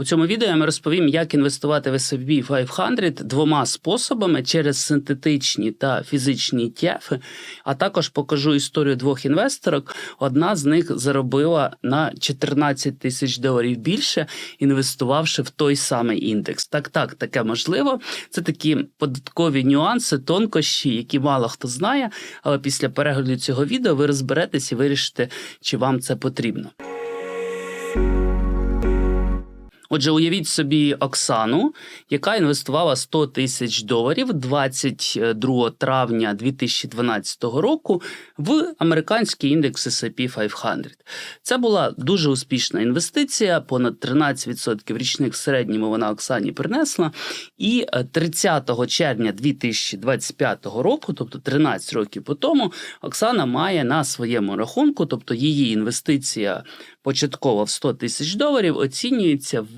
У цьому відео я вам розповім, як інвестувати в S&P 500 двома способами через синтетичні та фізичні ETF, а також покажу історію двох інвесторок. Одна з них заробила на 14 тисяч доларів більше, інвестувавши в той самий індекс. Так, так, таке можливо. Це такі податкові нюанси, тонкощі, які мало хто знає. Але після перегляду цього відео ви розберетесь і вирішите, чи вам це потрібно. Отже, уявіть собі Оксану, яка інвестувала 100 тисяч доларів 22 травня 2012 року в американський індекс S&P 500. Це була дуже успішна інвестиція, понад 13% річних в середньому вона Оксані принесла. І 30 червня 2025 року, тобто 13 років по тому, Оксана має на своєму рахунку, тобто її інвестиція початкова в 100 тисяч доларів, оцінюється в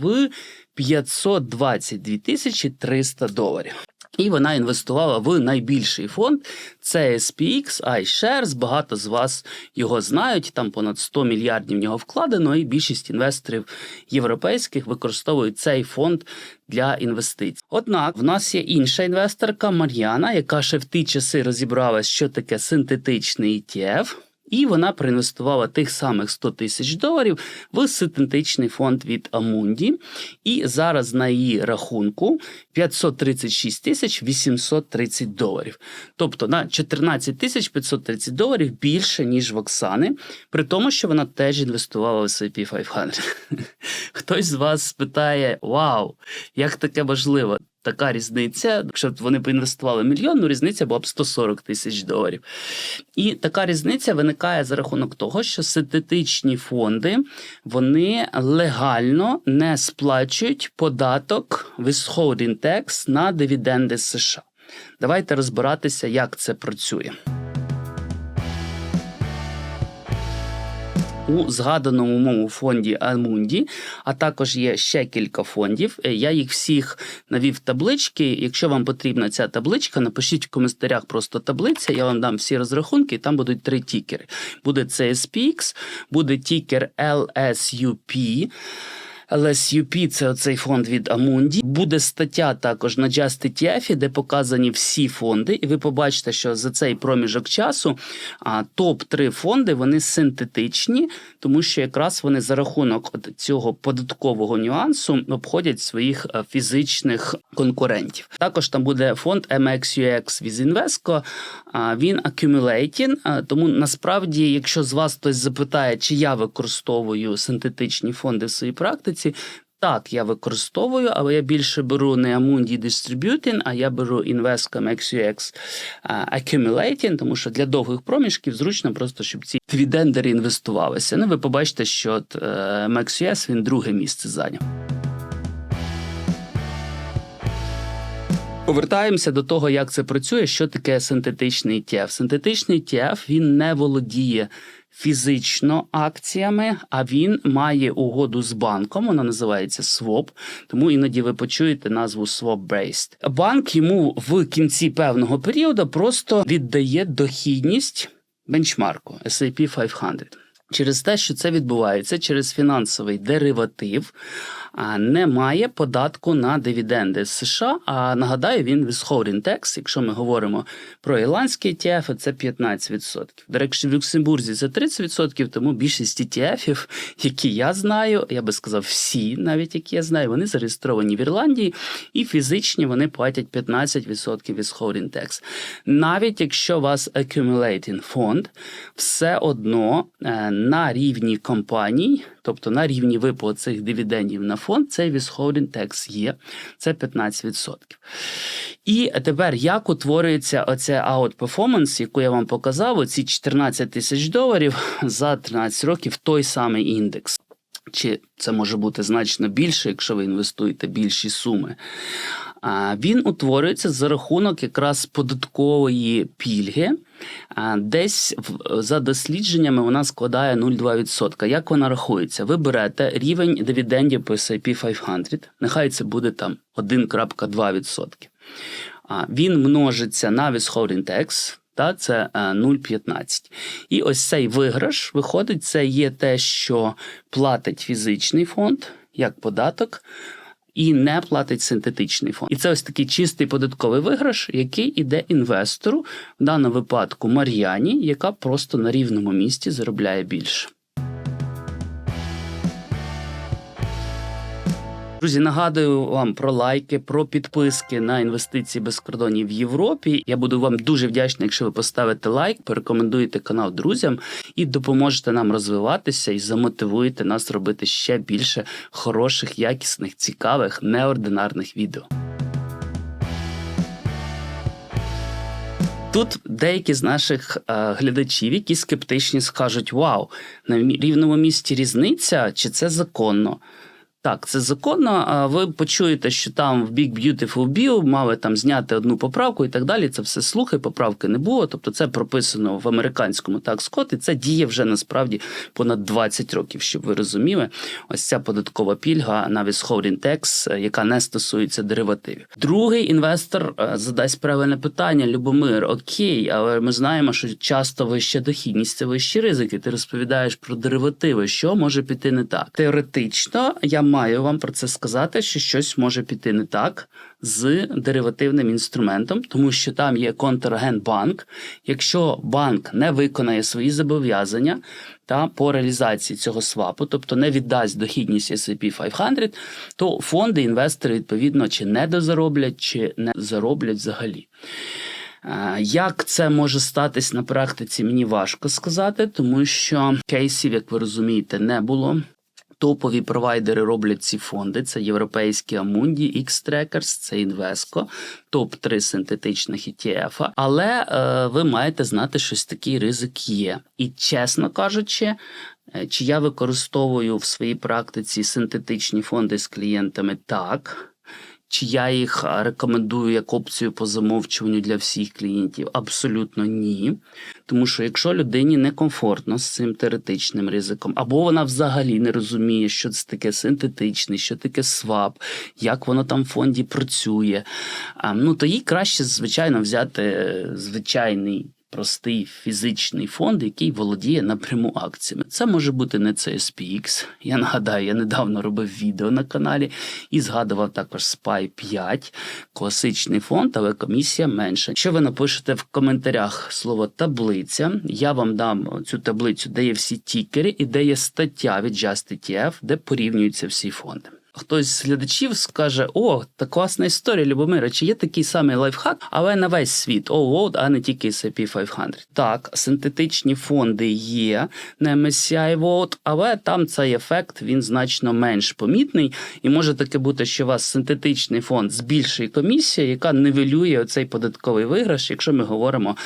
522 тисячі 300 доларів. І вона інвестувала в найбільший фонд. Це SPX iShares. Багато з вас його знають. Там понад 100 мільярдів в нього вкладено, і більшість інвесторів європейських використовують цей фонд для інвестицій. Однак в нас є інша інвесторка Мар'яна, яка ще в ті часи розібралась, що таке синтетичний ETF. І вона проінвестувала тих самих 100 тисяч доларів в синтетичний фонд від Амунді. І зараз на її рахунку 536 тисяч 830 доларів. Тобто на 14 тисяч 530 доларів більше, ніж в Оксани, при тому, що вона теж інвестувала в S&P 500. Хтось з вас спитає: Вау, як таке важливо? Така різниця, якщо б вони поінвестували мільйон, ну різниця була б 140 тисяч доларів. І така різниця виникає за рахунок того, що синтетичні фонди вони легально не сплачують податок withholding tax на дивіденди США. Давайте розбиратися, як це працює. У згаданому моєму фонді Амунді, а також є ще кілька фондів. Е, Я їх всіх навів таблички. Якщо вам потрібна ця табличка, напишіть в коментарях просто таблиця, я вам дам всі розрахунки, і там будуть три тікери. Буде CSPX, буде тікер LSUP. LSUP – це оцей фонд від Амунді. Буде стаття також на Just ETF, де показані всі фонди, і ви побачите, що за цей проміжок часу а, топ-3 фонди вони синтетичні, тому що якраз вони за рахунок цього податкового нюансу обходять своїх фізичних конкурентів. Також там буде фонд MXUX від Invesco, він accumulating, тому насправді, якщо з вас хтось запитає, чи я використовую синтетичні фонди в своїй практиці. Так, я використовую, але я більше беру не Amundi Distributing, а я беру Invesco MXUX Accumulating, тому що для довгих проміжків зручно просто, щоб ці дивідендери інвестувалися. Ну, ви побачите, що от, е, він друге місце зайняв. Повертаємося до того, як це працює, що таке синтетичний ETF. Синтетичний ETF він не володіє фізично акціями, а він має угоду з банком. Вона називається SWAP, тому іноді ви почуєте назву swap-based. Банк йому в кінці певного періоду просто віддає дохідність бенчмарку S&P 500. Через те, що це відбувається через фінансовий дериватив, немає податку на дивіденди з США. А нагадаю, він tax, якщо ми говоримо про ірландські ETF, це 15%. До речі, в Люксембурзі це 30%, тому більшість ETF, які я знаю, я би сказав, всі, навіть які я знаю, вони зареєстровані в Ірландії, і фізичні вони платять 15% withholding tax. Навіть якщо у вас accumulating фонд, все одно е, на рівні компаній, тобто на рівні виплат цих дивідендів на фонд, цей withholding tax є, це 15%. І тепер як утворюється оце outperformance, яку я вам показав, оці 14 тисяч доларів за 13 років той самий індекс. Чи це може бути значно більше, якщо ви інвестуєте більші суми? Він утворюється за рахунок якраз податкової пільги. Десь за дослідженнями вона складає 0,2%. Як вона рахується? Ви берете рівень дивідендів по S&P 500, нехай це буде там 1,2%. Він множиться на withholding tax, та це 0,15. І ось цей виграш виходить, це є те, що платить фізичний фонд, як податок. І не платить синтетичний фонд. І це ось такий чистий податковий виграш, який іде інвестору, в даному випадку Мар'яні, яка просто на рівному місці заробляє більше. Друзі, нагадую вам про лайки, про підписки на інвестиції без кордонів в Європі. Я буду вам дуже вдячний, якщо ви поставите лайк, порекомендуєте канал друзям і допоможете нам розвиватися і замотивуєте нас робити ще більше хороших, якісних, цікавих, неординарних відео. Тут деякі з наших е, глядачів, які скептичні, скажуть: Вау, на рівному місці різниця, чи це законно? Так, це законно. А ви почуєте, що там в Big Beautiful Bill мали там зняти одну поправку і так далі. Це все слухи, поправки не було. Тобто це прописано в американському tax code, і це діє вже насправді понад 20 років, щоб ви розуміли. Ось ця податкова пільга на withholding tax, яка не стосується деривативів. Другий інвестор е, задасть правильне питання: Любомир, окей, але ми знаємо, що часто вища дохідність це вищі ризики. Ти розповідаєш про деривативи, що може піти не так. Теоретично я маю вам про це сказати, що щось може піти не так з деривативним інструментом, тому що там є контрагент банк. Якщо банк не виконає свої зобов'язання та по реалізації цього свапу, тобто не віддасть дохідність S&P 500, то фонди інвестори відповідно чи не дозароблять, чи не зароблять взагалі. Як це може статись на практиці, мені важко сказати, тому що кейсів, як ви розумієте, не було. Топові провайдери роблять ці фонди. Це європейські Amundi, X-Trackers, це Invesco, топ-3 синтетичних ETF. Але е, ви маєте знати, що такий ризик є. І чесно кажучи, е, чи я використовую в своїй практиці синтетичні фонди з клієнтами так. Чи я їх рекомендую як опцію по замовчуванню для всіх клієнтів? Абсолютно ні. Тому що якщо людині некомфортно з цим теоретичним ризиком, або вона взагалі не розуміє, що це таке синтетичний, що таке свап, як воно там в фонді працює, ну то їй краще, звичайно, взяти е, звичайний. Простий фізичний фонд, який володіє напряму акціями. Це може бути не CSPX. Я нагадаю, я недавно робив відео на каналі і згадував також SPY 5, класичний фонд, але комісія менша. Якщо ви напишете в коментарях слово таблиця, я вам дам цю таблицю, де є всі тікери і де є стаття від Just ETF, де порівнюються всі фонди. Хтось з глядачів скаже: О, та класна історія, Любомира, чи є такий самий лайфхак, але на весь світ, о, а не тільки S&P 500. Так, синтетичні фонди є на MSCI World, але там цей ефект він значно менш помітний. І може таке бути, що у вас синтетичний фонд збільшує комісія, яка нивелює оцей податковий виграш, якщо ми говоримо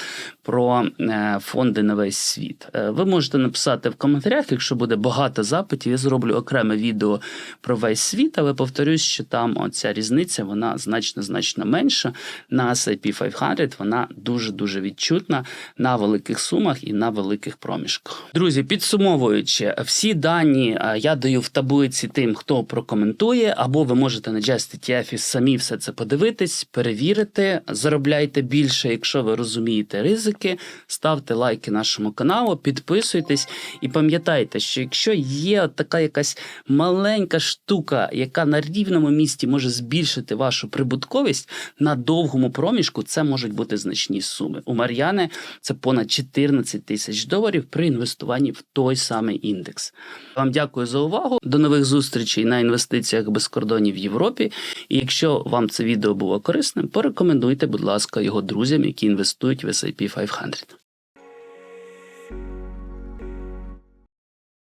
про е, фонди на весь світ. Е, Ви можете написати в коментарях, якщо буде багато запитів, я зроблю окреме відео про весь світ, але повторюсь, що там оця різниця вона значно значно менша. На S&P 500 вона дуже дуже відчутна на великих сумах і на великих проміжках. Друзі, підсумовуючи, всі дані е, я даю в таблиці тим, хто прокоментує, або ви можете на Just ETF самі все це подивитись, перевірити, заробляйте більше, якщо ви розумієте ризики. Ставте лайки нашому каналу, підписуйтесь і пам'ятайте, що якщо є така якась маленька штука, яка на рівному місці може збільшити вашу прибутковість на довгому проміжку, це можуть бути значні суми. У Мар'яни це понад 14 тисяч доларів при інвестуванні в той самий індекс. Вам дякую за увагу. До нових зустрічей на інвестиціях без кордонів в Європі. І якщо вам це відео було корисним, порекомендуйте, будь ласка, його друзям, які інвестують в S&P 500.